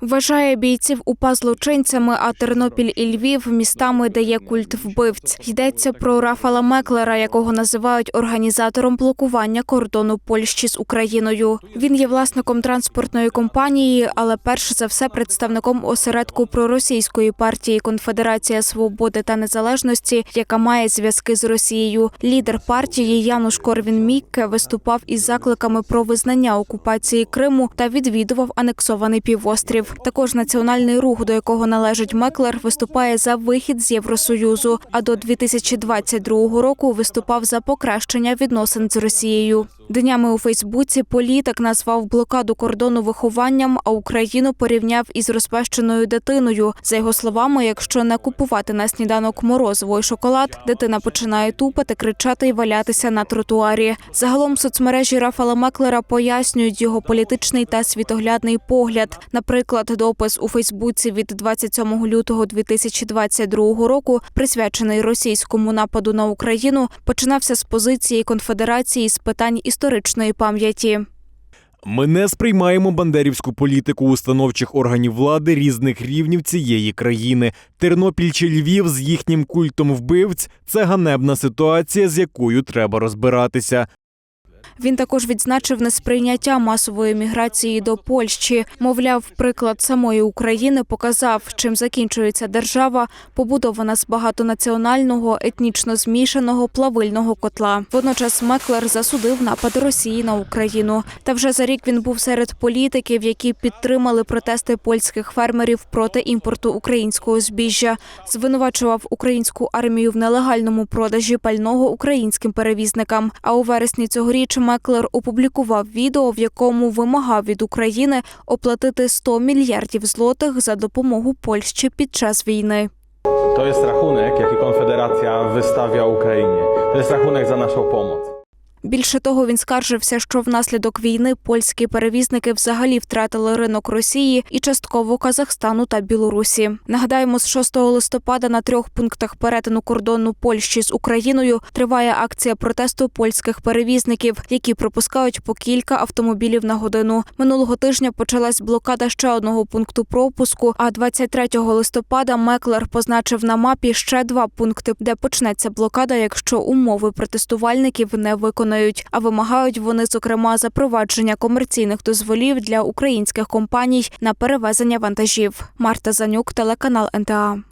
Вважає бійців УПА злочинцями, а Тернопіль і Львів містами, де є культ вбивць. Йдеться про Рафала Меклера, якого називають організатором блокування кордону Польщі з Україною. Він є власником транспортної компанії, але перш за все представником осередку проросійської партії Конфедерація свободи та незалежності, яка має зв'язки з Росією. Лідер партії Януш Корвін Мікке виступав із закликами про визнання окупації Криму та відвідував анексований півострів. Також національний рух, до якого належить Меклер, виступає за вихід з Євросоюзу. А до 2022 року виступав за покращення відносин з Росією. Днями у Фейсбуці політик назвав блокаду кордону вихованням, а Україну порівняв із розпещеною дитиною. За його словами, якщо не купувати на сніданок морозиво і шоколад, дитина починає тупати, кричати і валятися на тротуарі. Загалом соцмережі Рафала Меклера пояснюють його політичний та світоглядний погляд. Наприклад, допис у Фейсбуці від 27 лютого 2022 року, присвячений російському нападу на Україну, починався з позиції конфедерації з питань історичної пам'яті. Ми не сприймаємо бандерівську політику установчих органів влади різних рівнів цієї країни. Тернопіль чи Львів з їхнім культом вбивць це ганебна ситуація, з якою треба розбиратися. Він також відзначив несприйняття масової міграції до Польщі. Мовляв, приклад самої України показав, чим закінчується держава, побудована з багатонаціонального, етнічно змішаного плавильного котла. Водночас Меклер засудив напад Росії на Україну. Та вже за рік він був серед політиків, які підтримали протести польських фермерів проти імпорту українського збіжжя. Звинувачував українську армію в нелегальному продажі пального українським перевізникам. А у вересні цьогоріч Меклер опублікував відео, в якому вимагав від України оплатити 100 мільярдів злотих за допомогу Польщі під час війни. To jest rachunek, jaki Konfederacja wystawia Ukrainie. To jest rachunek za naszą pomoc. Більше того, він скаржився, що внаслідок війни польські перевізники взагалі втратили ринок Росії і частково Казахстану та Білорусі. Нагадаємо, з 6 листопада на трьох пунктах перетину кордону Польщі з Україною триває акція протесту польських перевізників, які пропускають по кілька автомобілів на годину. Минулого тижня почалась блокада ще одного пункту пропуску. А 23 листопада Меклер позначив на мапі ще два пункти, де почнеться блокада, якщо умови протестувальників не виконають. А вимагають вони, зокрема, запровадження комерційних дозволів для українських компаній на перевезення вантажів. Марта Занюк, телеканал НТА.